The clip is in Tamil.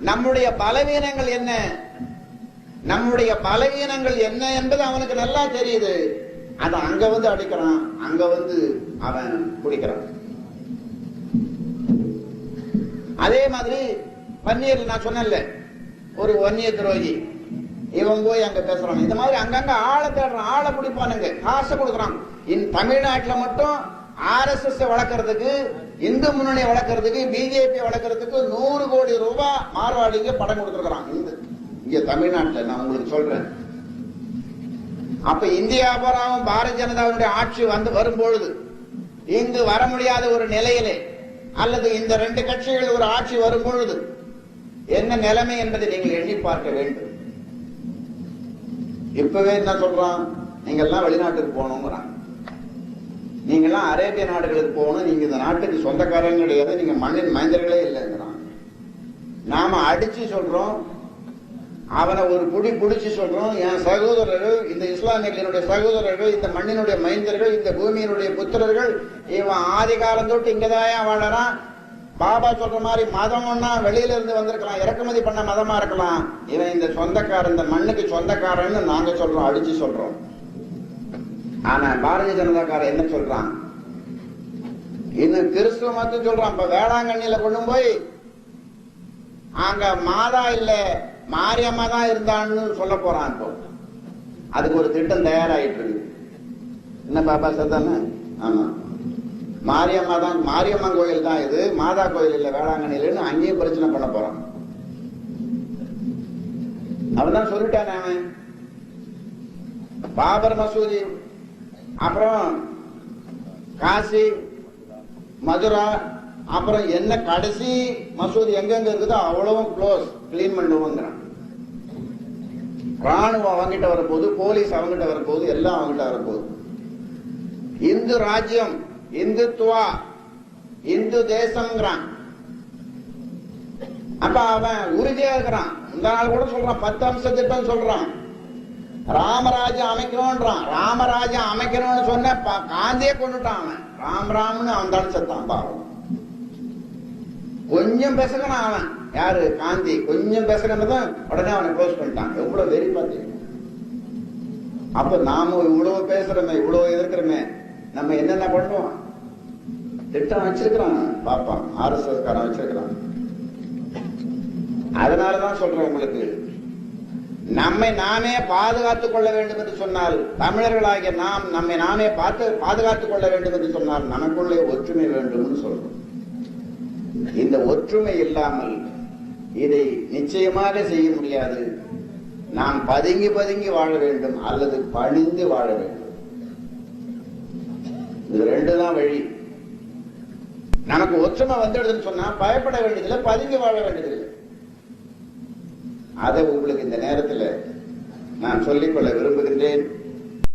நம்முடைய பலவீனங்கள் என்ன? நம்முடைய பலவீனங்கள் என்ன என்பது அவனுக்கு நல்லா தெரியுது. அது அங்க வந்து அடிக்கிறான் அங்க வந்து அவன் குடிக்கிறான். அதே மாதிரி பன்னீர் நான் சொன்னேன்ல ஒரு வன்னிய துரோகி. இவன் போய் அங்க பேசுறான். இந்த மாதிரி அங்கங்க ஆளை தேடுறான் ஆளை குடிப்பானுங்க காசை கொடுக்குறான். இன் தமிழ்நாட்டுல மட்டும் ஆர்எஸ்எஸ் வளர்க்கறதுக்கு இந்து முன்னணி வளர்க்கறதுக்கு பிஜேபி வளர்க்கறதுக்கு நூறு கோடி ரூபாய் மார்வாடிங்க படம் கொடுத்துருக்கான் இங்க தமிழ்நாட்டுல நான் உங்களுக்கு சொல்றேன். அப்ப இந்தியா பூராவும் பாரதிய ஜனதாவுடைய ஆட்சி வந்து வரும்பொழுது இங்கு வர முடியாத ஒரு நிலையிலே அல்லது இந்த ரெண்டு கட்சிகள் ஒரு ஆட்சி வரும் பொழுது என்ன நிலைமை என்பதை நீங்கள் எண்ணி பார்க்க வேண்டும். இப்பவே என்ன சொல்றான்? நீங்க எல்லாம் வெளிநாட்டுக்கு போகணுங்கிறான் நீங்க எல்லாம் அரேபிய நாடுகளுக்கு போகணும் நீங்க இந்த நாட்டுக்கு சொந்தக்காரங்க கிடையாது நீங்க மண்ணின் மைந்தர்களே இல்லைங்கிறான் நாம அடிச்சு சொல்றோம் அவனை ஒரு புடி புடிச்சு சொல்றோம் என் சகோதரர்கள் இந்த இஸ்லாமியர்களுடைய சகோதரர்கள் இந்த மண்ணினுடைய மைந்தர்கள் இந்த பூமியினுடைய புத்திரர்கள் இவன் ஆதி காலம் தொட்டு இங்கதான் வாழறான். பாபா சொல்ற மாதிரி மதம் ஒன்னா வெளியில இருந்து வந்திருக்கலாம் இறக்குமதி பண்ண மதமா இருக்கலாம். இவன் இந்த சொந்தக்காரன் இந்த மண்ணுக்கு சொந்தக்காரன்னு நாங்க சொல்றோம் அடிச்சு சொல்றோம். ஆனா பாரதிய ஜனதாக்காரன் என்ன சொல்றான்? இன்னும் கிறிஸ்துவ மதம் சொல்றான். இப்ப வேளாங்கண்ணியில கொண்டு போய் அங்க மாதா இல்ல மாரியம்மா தான் இருந்தான்னு சொல்ல போறான் இப்போ. அதுக்கு ஒரு திட்டம் தயாராயிட்டு இருக்கு. என்ன பாப்பா சத்தானே? ஆமா. மாரியம்மா தான் மாரியம்மன் கோயில் தான் இது. மாதா கோயில் இல்ல வேளாங்கண்ணிலன்னு அங்கேயும் பிரச்சனை பண்ண போறான். அவன் தான் சொல்லிட்டான் அவன். பாபர் மசூதி அப்புறம் காசி மதுரா அப்புறம் என்ன கடைசி மசூதி எங்கெங்க இருக்குதோ அவ்வளவும் க்ளோஸ் கிளீன் பண்ணுவோங்கிறான் ராணுவம் அவங்கிட்ட வரப்போகுது போலீஸ் அவங்கிட்ட வரப்போகுது எல்லாம் அவங்கிட்ட வரப்போகுது. இந்து ராஜ்யம் இந்துத்துவா இந்து தேசம்ங்கிறான் அப்ப அவன் உறுதியா இருக்கிறான். இந்த நாள் கூட சொல்றான் பத்து அம்ச திட்டம் சொல்றான். ராமராஜா அமைக்கணும்ன்றான். ராமராஜா அமைக்கணும்னு சொன்ன காந்தியே கொண்டுட்டான் அவன். ராம் ராம்னு அவன் தான் செத்தான் பாவம். கொஞ்சம் பேசணும் அவன். யாரு? காந்தி. கொஞ்சம் பெசகனதான் உடனே அவனை க்ளோஸ் பண்ணிட்டான். எவ்வளவு வெறி பார்த்தீங்க அப்ப நாம இவ்வளவு பேசுறோமே இவ்வளவு எதிர்க்கிறோமே நம்ம என்னென்ன பண்ணுவோம்? திட்டம் வச்சிருக்கிறான் பாப்பான் ஆர்எஸ்எஸ் காரன் வச்சிருக்கிறான். அதனாலதான் சொல்றேன் உங்களுக்கு. நம்மை நாமே பாதுகாத்துக் கொள்ள வேண்டும் என்று சொன்னால் தமிழர்களாகிய நாம் நம்மை நாமே பார்த்து பாதுகாத்துக் கொள்ள வேண்டும் என்று சொன்னால் நமக்குள்ளே ஒற்றுமை வேண்டும் சொல்றோம். இந்த ஒற்றுமை இல்லாமல் இதை நிச்சயமாக செய்ய முடியாது. நாம் பதுங்கி பதுங்கி வாழ வேண்டும் அல்லது பணிந்து வாழ வேண்டும். இது ரெண்டு தான் வழி. நமக்கு ஒற்றுமை வந்துடுதுன்னு சொன்னா பயப்பட வேண்டியதில்லை பதுங்கி வாழ வேண்டியதில்லை. அதை உங்களுக்கு இந்த நேரத்தில் நான் சொல்லிக்கொள்ள விரும்புகின்றேன்.